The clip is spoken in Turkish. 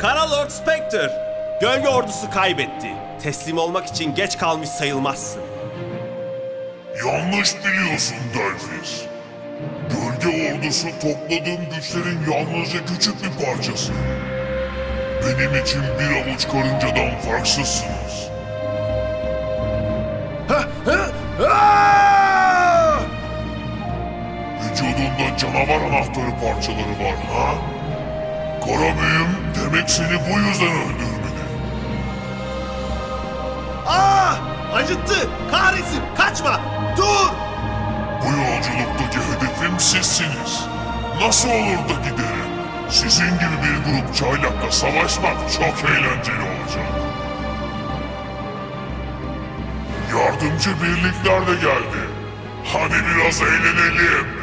Kara Lord Spectre. Gölge ordusu kaybetti. Teslim olmak için geç kalmış sayılmazsın. Yanlış biliyorsun Delphis. Gölge ordusu topladığım güçlerin yalnızca küçük bir parçası. Benim için bir avuç karıncadan farksızsınız. Vücudunda canavar anahtarı parçaları var ha? Kara büyüm demek seni bu yüzden öldürmedi. Aa! Acıttı! Kahretsin! Kaçma! Dur! Bu yolculuktaki hedefim sizsiniz. Nasıl olur da giderim? Sizin gibi bir grup çaylakla savaşmak çok eğlenceli olacak. Yardımcı birlikler de geldi. Hadi biraz eğlenelim.